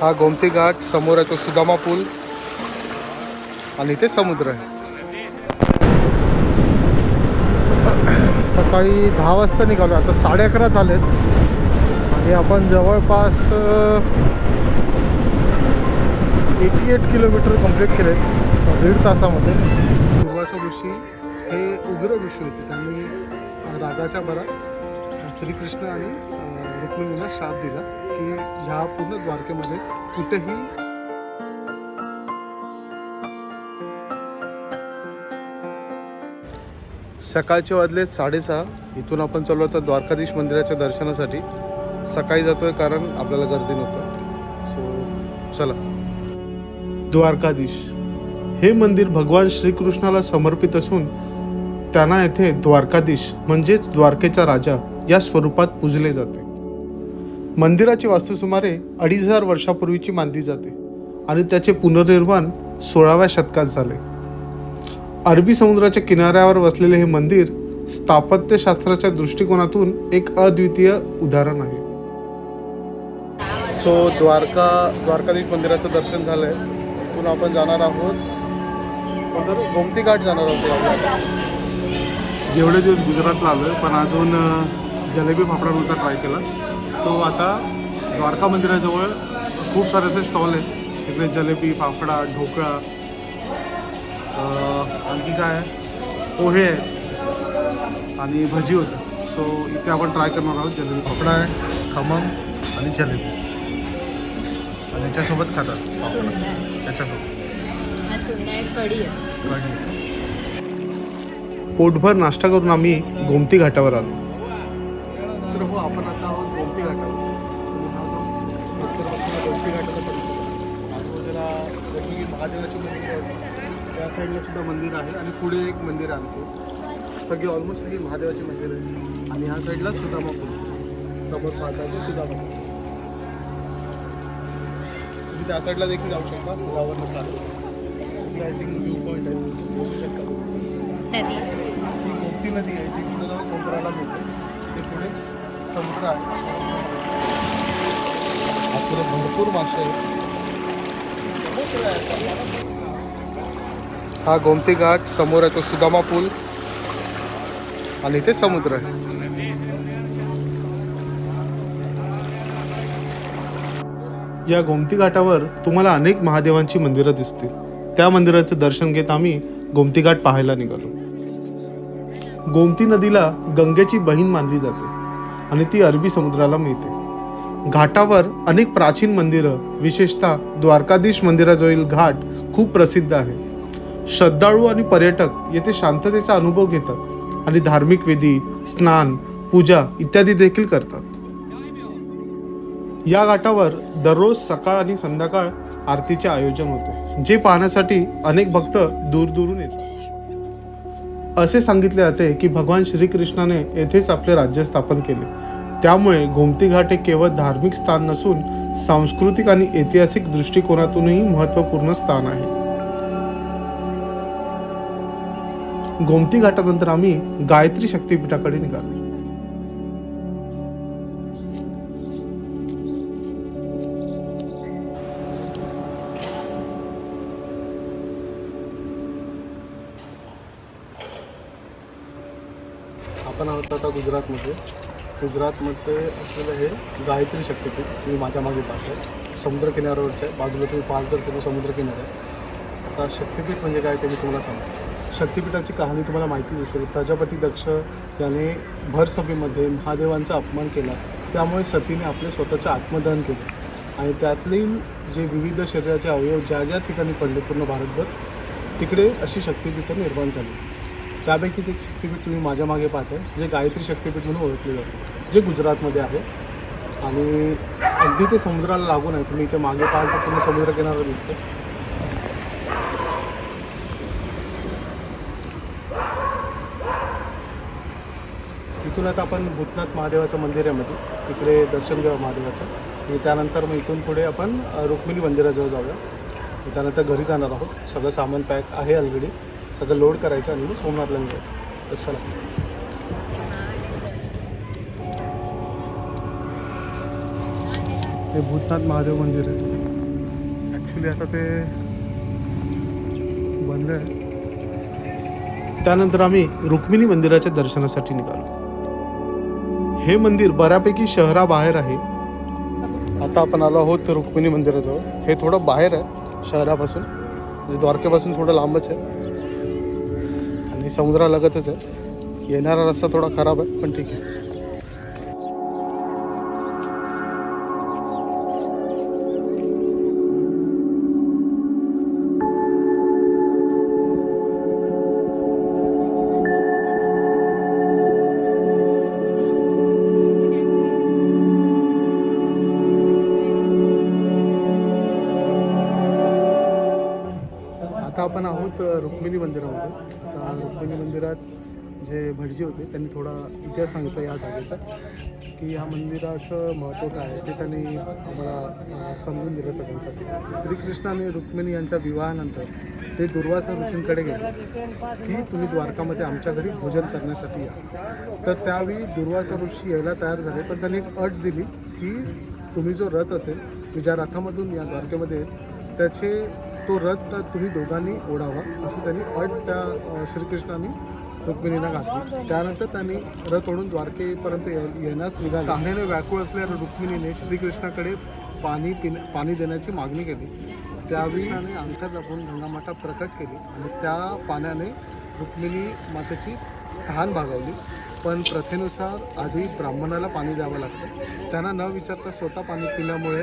हा गोमती घाट समोर आहे तो सुदामा पूल. आणि इथे समुद्र आहे. सकाळी दहा वाजता निघालो. आता साडे अकरा झालेत. आणि आपण जवळपास एटी एट किलोमीटर कंप्लीट केले. दीड तासामध्ये. दुर्वासा ऋषी हे उग्र ऋषी होते. त्यांनी रागाच्या भरात श्रीकृष्ण आणि रुक्मिणीला श्राप दिला. की ह्या पूर्ण द्वारकेमध्ये कुठेही सकाळचे वाजले साडेसहा. इथून आपण चाललो आता द्वारकाधीश मंदिराच्या दर्शनासाठी. सकाळी जातोय कारण आपल्याला गर्दी नको सो चला. द्वारकाधीश. हे मंदिर भगवान श्रीकृष्णाला समर्पित असून त्यांना येथे द्वारकाधीश म्हणजेच द्वारकेचा राजा या स्वरूपात पूजले जाते. मंदिराची वास्तू सुमारे अडीच हजार वर्षापूर्वीची मानली जाते आणि त्याचे पुनर्निर्माण सोळाव्या शतकात झाले. अरबी समुद्राच्या किनाऱ्यावर वसलेले हे मंदिर स्थापत्यशास्त्राच्या दृष्टिकोनातून एक अद्वितीय उदाहरण आहे. सो द्वारका द्वारकाधीश मंदिराचं दर्शन झालंय. तिथून आपण जाणार आहोत? गोमती घाट जाणार आहोत. एवढे दिवस गुजरातला आलोय पण अजून जलेबी फाफडा नव्हता ट्राय केला. सो आता द्वारका मंदिराजवळ खूप सारे असे स्टॉल आहेत. इकडे जलेबी फाफडा ढोकळा आणखी काय पोहे आहे आणि भजी होतं. सो इथे आपण ट्राय करणार आहोत. जलेबी फाफडा आहे खमंग आणि जलेबी. आणि याच्यासोबत खातात त्याच्यासोबत कढी आहे. पोटभर नाश्ता करून आम्ही गोमती घाटावर आलो. तर हो आपण आता साईडला सुद्धा मंदिर आहे आणि पुढे एक मंदिर आहे आणखी सगळी ऑलमोस्ट सगळी महादेवाची मंदिर आहे आणि ह्या साईडला सुदामा पूल. समोर पाहता तो सुदामा पूल. तुम्ही त्या साईडला देखील जाऊ शकता. पुलावरनं चालू. आय थिंक व्ह्यू पॉईंट आहे. बघू शकता. तुम्ही. नदी ही आहे. ती कुठं जाऊन समुद्राला मिळते. ते पुढेच समुद्र आहे. आतमध्ये भरपूर मासे आहेत. हा गोमती घाट समोर आहे तो सुदामा पूल. आणि इथे समुद्र आहे. या गोमती घाटावर तुम्हाला अनेक महादेवांची मंदिरं दिसतील. त्या मंदिराचं दर्शन घेत आम्ही गोमती घाट पाहायला निघालो. गोमती नदीला गंगेची बहीण मानली जाते आणि ती अरबी समुद्राला मिळते. घाटावर अनेक प्राचीन मंदिरं विशेषतः द्वारकाधीश मंदिराजवळील घाट खूप प्रसिद्ध आहे. श्रद्धाळू आणि पर्यटक येथे शांततेचा अनुभव घेतात आणि धार्मिक विधी स्नान पूजा इत्यादी देखील करतात. या घाटावर दररोज सकाळ आणि संध्याकाळ आरतीचे आयोजन होते जे पाहण्यासाठी अनेक भक्त दूरदूरून येतात. असे सांगितले जाते की भगवान श्रीकृष्णाने येथेच आपले राज्य स्थापन केले. त्यामुळे गोमती घाट हे केवळ धार्मिक स्थान नसून सांस्कृतिक आणि ऐतिहासिक दृष्टिकोनातूनही महत्त्वपूर्ण स्थान आहे. गोमती घाटानंतर आम्ही गायत्री शक्तीपीठाकडे निघालो. आपण आहोत आता गुजरातमध्ये. गुजरातमध्ये असलेलं हे गायत्री शक्तीपीठ तुम्ही माझ्या मागे पाहताय. समुद्र किनाऱ्यावरचं आहे. बाजूला तुम्ही पाहाल तर तुम्ही समुद्रकिनारा आहे. आता शक्तीपीठ म्हणजे काय ते मी तुम्हाला सांगतो. शक्तिपीठाची कहाणी तुम्हाला माहितीच असेल. प्रजापती दक्ष याने भरसभेमध्ये महादेवांचा अपमान केला. त्यामुळे सतीने आपले स्वतःचे आत्मदहन केले. आणि त्यातली जे विविध शरीराचे अवयव ज्या ज्या ठिकाणी पडले पूर्ण भारतभर तिकडे अशी शक्तिपीठं निर्माण झाली. त्यापैकी ते शक्तिपीठ तुम्ही माझ्या मागे पाहताय जे गायत्री शक्तिपीठ म्हणून ओळखले जाते जे गुजरातमध्ये आहे. आणि अगदी ते समुद्राला लागून आहे तुम्ही इथे मागे पाहाल तर तुम्ही समुद्र किनारा दिसतो इथून आता आपण भूतनाथ महादेवाचं मंदिर आहे मध्ये तिकडे दर्शन घेऊ महादेवाचं. आणि त्यानंतर मग इथून पुढे आपण अ, रुक्मिणी मंदिराजवळ जाऊया. आणि त्यानंतर घरी जाणार आहोत. सगळं सामान पॅक आहे ऑलरेडी सगळं लोड करायचं आणि मग सोमनाथला निघायचं. तर चला. हे भूतनाथ महादेव मंदिर आहे. ॲक्च्युली आता ते बनलं आहे त्यानंतर आम्ही रुक्मिणी मंदिराच्या दर्शनासाठी निघालो. हे मंदिर बऱ्यापैकी शहराबाहेर आहे. आता आपण आलो आहोत रुक्मिणी मंदिराजवळ. हे थोडं बाहेर आहे शहरापासून. म्हणजे द्वारकेपासून थोडं लांबच आहे. आणि समुद्रालगतच आहे. येणारा रस्ता थोडा खराब आहे पण ठीक आहे. आता आपण आहोत रुक्मिणी मंदिरामध्ये. आता रुक्मिणी मंदिरात जे भटजी होते त्यांनी थोडा इतिहास सांगितला या जागेचा की या मंदिराचं महत्त्व काय आहे ते त्यांनी आम्हाला समजून दिलं सगळ्यांसाठी. श्रीकृष्ण आणि रुक्मिणी यांच्या विवाहानंतर ते दुर्वासा ऋषींकडे गेले की तुम्ही द्वारकामध्ये आमच्या घरी भोजन करण्यासाठी या. तर त्यावेळी दुर्वासा ऋषी यायला तयार झाले पण त्यांनी एक अट दिली की तुम्ही जो रथ असेल की ज्या रथामधून या द्वारकेमध्ये त्याचे तो रथ तुम्ही दोघांनी ओढावा असं त्यांनी अट त्या श्रीकृष्णाने रुक्मिणीला घातली. त्यानंतर त्यांनी रथ ओढून द्वारकेपर्यंत ये- येण्यास निघाले. कांद्याने व्याकुळ असलेल्या रुक्मिणीने श्रीकृष्णाकडे पाणी पिण पाणी देण्याची मागणी केली. त्यावेळी त्याने अंतर दाखवून गंगामाता प्रकट केली आणि त्या पाण्याने रुक्मिणी मातेची तहान भागवली. पण प्रथेनुसार आधी ब्राह्मणाला पाणी द्यावं लागतं. त्यांना न विचारता स्वतः पाणी पिल्यामुळे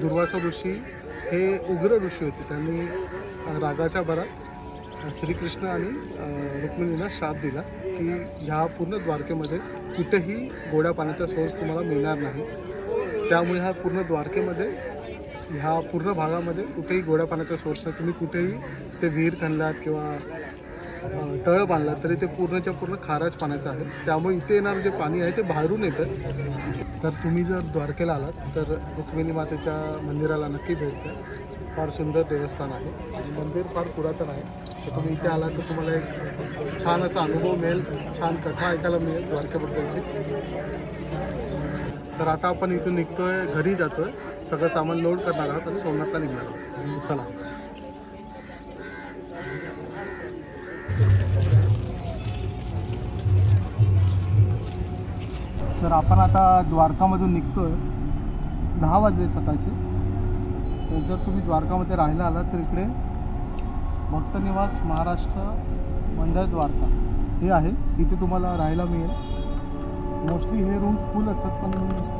दुर्वासा ऋषी हे उग्र ऋषी होते. त्यांनी रागाच्या भरात श्रीकृष्ण आणि रुक्मिणीला शाप दिला की ह्या पूर्ण द्वारकेमध्ये कुठेही गोड्या पाण्याचा सोर्स तुम्हाला मिळणार नाही. त्यामुळे ह्या पूर्ण द्वारकेमध्ये ह्या पूर्ण भागामध्ये कुठेही गोड्या पाण्याचा सोर्स नाही. तुम्ही कुठेही ते विहीर खणलात किंवा तळ बांधला तरी ते पूर्णच्या पूर्ण खाराच पाण्याचं आहे. त्यामुळे इथे येणारं जे पाणी आहे ते बाहेरून येतं. तर तुम्ही जर द्वारकेला आलात तर रुक्मिणी मातेच्या मंदिराला नक्की भेट द्या. फार सुंदर देवस्थान आहे. आणि मंदिर फार पुरातन आहे. तर तुम्ही इथे आलात तर तुम्हाला एक छान असा अनुभव मिळेल छान कथा ऐकायला मिळेल द्वारकेबद्दलची. तर आता आपण इथून निघतोय घरी जातोय. सगळं सामान लोड करणार आहोत आणि सोमनाथला निघणार आहोत. चला. तर आपण आता द्वारकामधून निघतोय. दहा वाजले सकाळचे. तर जर तुम्ही द्वारकामध्ये राहायला आलात तर इकडे भक्तनिवास महाराष्ट्र मंडळ द्वारका हे आहे. इथे तुम्हाला राहायला मिळेल. मोस्टली हे रूम्स फुल असतात पण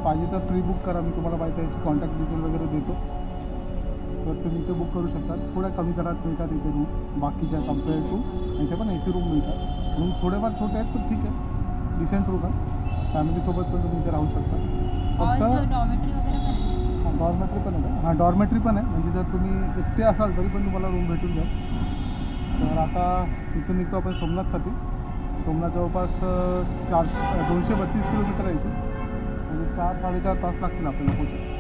पाहिजे तर प्री बुक करा. मी तुम्हाला पाहिजे त्याची कॉन्टॅक्ट डिटेल वगैरे देतो. तर तुम्ही इथे बुक करू शकता. थोड्या कमी दरात मिळतात इथे रूम बाकीच्या कंपेअर टू इथे पण ए सी रूम मिळतात. रूम थोडेफार छोटे आहेत पण ठीक आहे. डिसेंट रूम आहे. फॅमिलीसोबत पण तुम्ही इथे राहू शकता. फक्त डॉमेट्री वगैरे पण आहे. डॉर्मेट्री पण आहे. हां डॉर्मेट्री पण आहे. म्हणजे जर तुम्ही एकटे असाल तरी पण तुम्हाला रूम भेटून जाईल. तर आता इथून निघतो आपण सोमनाथसाठी. सोमनाथ जवळपास चारशे दोनशे बत्तीस किलोमीटर आहे इथून. म्हणजे चार साडेचार तास लागतील आपल्याला पोहोचायला.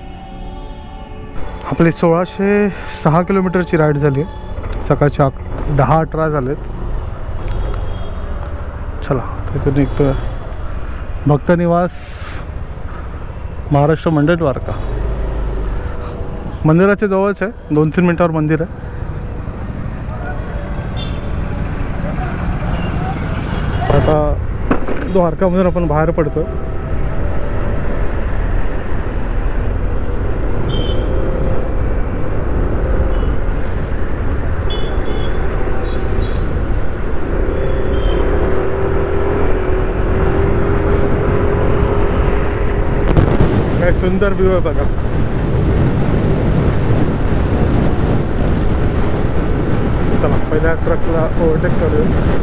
आपले सोळाशे सहा किलोमीटरची राईड झाली आहे. सकाळच्या अक- दहा अठरा झालेत. चला तिथून निघतोय. भक्तनिवास महाराष्ट्र मंडळ द्वारका. मंदिराच्या जवळच आहे. दोन तीन मिनटावर मंदिर आहे. आता द्वारकामधून आपण बाहेर पडतो सुंदर व्ह्यू आहे बघा. चला पहिल्या ट्रकला ओव्हरटेक करूया.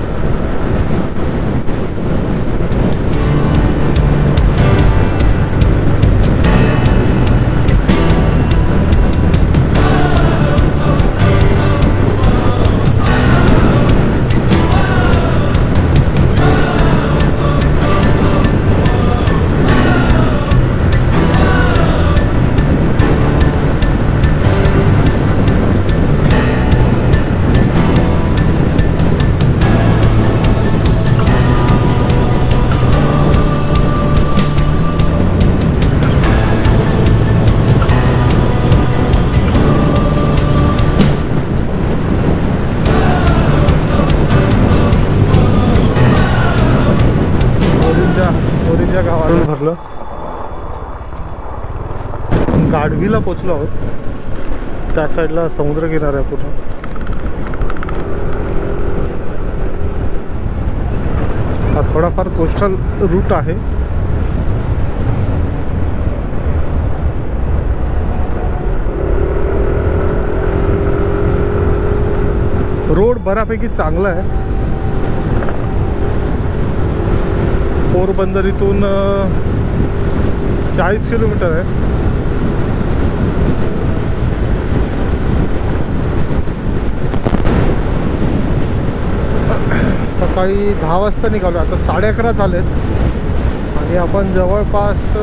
मोरीच्या गावाला भरलं गाडवीला पोचलो आहोत. त्या साईडला समुद्र किनार आहे पूर्ण. हा थोडाफार कोस्टल रूट आहे. रोड बऱ्यापैकी चांगला आहे. पोरबंदर इथून चाळीस किलोमीटर आहे. सकाळी दहा वाजता निघालो आता साडे अकरा झालेत. आणि आपण जवळपास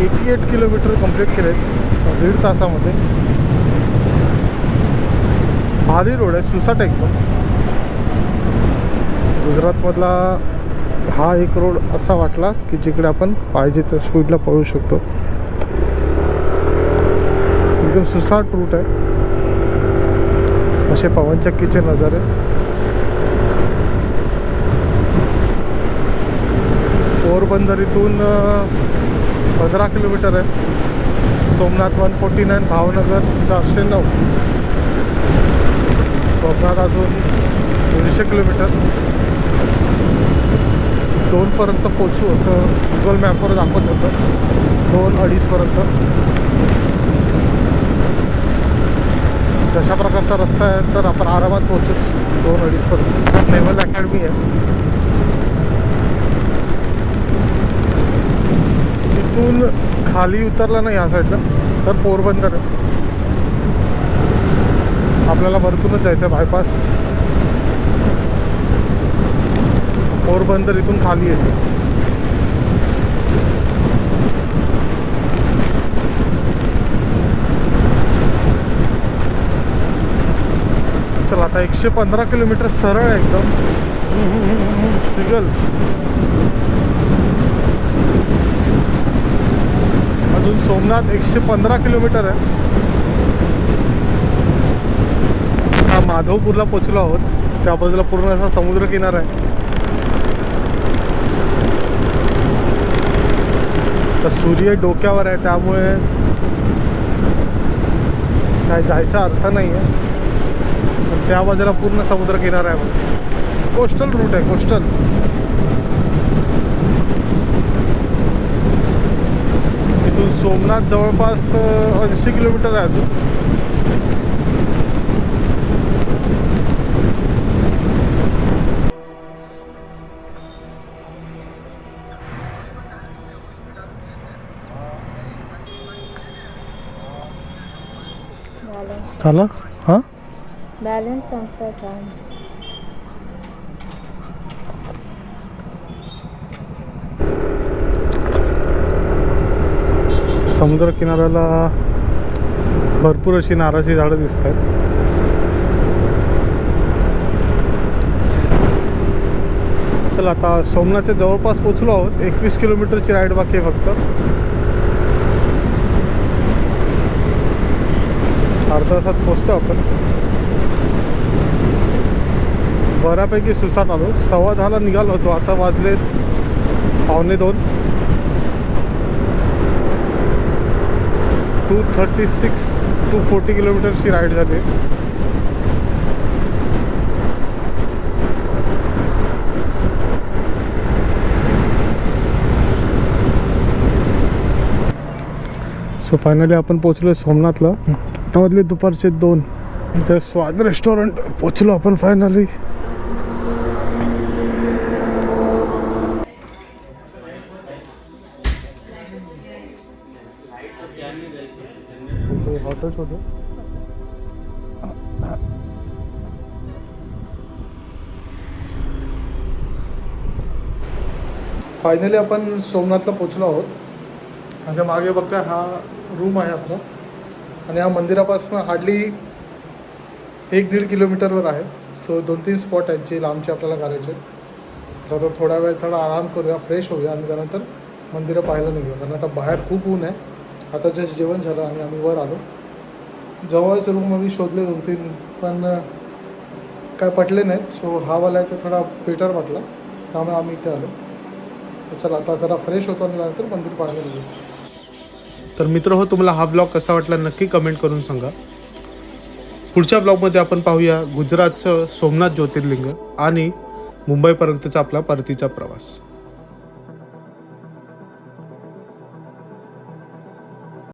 एटी एट किलोमीटर कंप्लीट केलेत. दीड तासामध्ये. भारी रोड आहे. सुसाट एकदम. गुजरातमधला हा एक रोड असा वाटला की जिकडे आपण पाहिजे त्या स्पीडला पळू शकतो. एकदम सुसाट रूट आहे. असे पवनचक्कीचे नजारे. पोरबंदर इथून पंधरा किलोमीटर आहे. Somnath one forty nine Bhavnagar चारशे नऊ सोमनाथ अजून दोनशे किलोमीटर. दोनपर्यंत पोचू असं गुगल मॅपवर दाखवत होतं. दोन अडीचपर्यंत. जशा प्रकारचा रस्ता आहे तर आपण आरामात पोचू दोन अडीचपर्यंत. नेवल अकॅडमी आहे. तिथून खाली उतरला ना ह्या साईडला तर पोरबंदर आहे. आपल्याला वरतूनच जायचं आहे बायपास पोरबंदर इथून खाली येते. चला आता एकशे पंधरा किलोमीटर सरळ आहे एकदम. सिगल अजून सोमनाथ एकशे पंधरा किलोमीटर आहे. हा माधवपूरला पोचलो आहोत. त्या बाजूला पूर्ण असा समुद्र किनारा आहे. तर सूर्य डोक्यावर आहे त्यामुळे काय जायचा अर्थ नाही आहे. पण त्या बाजूला पूर्ण समुद्र किनारा आहे कोस्टल रूट आहे कोस्टल. इथून सोमनाथ जवळपास ऐंशी किलोमीटर आहे अजून. झालं हां बॅलन्स संपवायचा समुद्र किनाऱ्याला भरपूर अशी नारळाची झाडं दिसत आहेत. चला आता सोमनाथच्या जवळपास पोचलो आहोत. एकवीस किलोमीटरची राईड बाकी आहे फक्त. अर्धा तासात पोचतो आपण. बऱ्यापैकी सुसाट आलो. सव्वा दहाला निघालो होतो. आता वाजलेत पावणे दोन. Two thirty six two forty किलोमीटरची राईड झाली. सो फायनली आपण पोचलो सोमनाथला. आत्ता वाजले दुपारचे दोन. तर स्वाद रेस्टॉरंट पोचलो आपण फायनली हॉटेल शोधू फायनली आपण सोमनाथला पोचलो आहोत. माझ्या मागे बघता हा रूम आहे आपला. आणि या मंदिरापासून हार्डली एक दीड किलोमीटरवर आहे. सो दोन तीन स्पॉट आहेत जे लांबचे आपल्याला करायचे तर आता थोडा वेळ थोडा आराम करूया फ्रेश होऊया आणि त्यानंतर मंदिरं पाहायला निघूया. कारण आता बाहेर खूप ऊन आहे. आता जस्ट जेवण झालं आणि आम्ही वर आलो. जवळच रूम आम्ही शोधले दोन तीन पण काय पटले नाहीत. सो हा वाला आहे तो थोडा बेटर वाटला. त्यामुळे आम्ही इथे आलो. तर चला आता जरा फ्रेश होतो आणि नंतर मंदिर पाहायला निघू तर मित्र हो तुम्हाला हा ब्लॉग कसा वाटला नक्की कमेंट करून सांगा. पुढच्या ब्लॉगमध्ये आपण पाहूया गुजरातचं सोमनाथ ज्योतिर्लिंग आणि मुंबईपर्यंतचा आपला परतीचा प्रवास.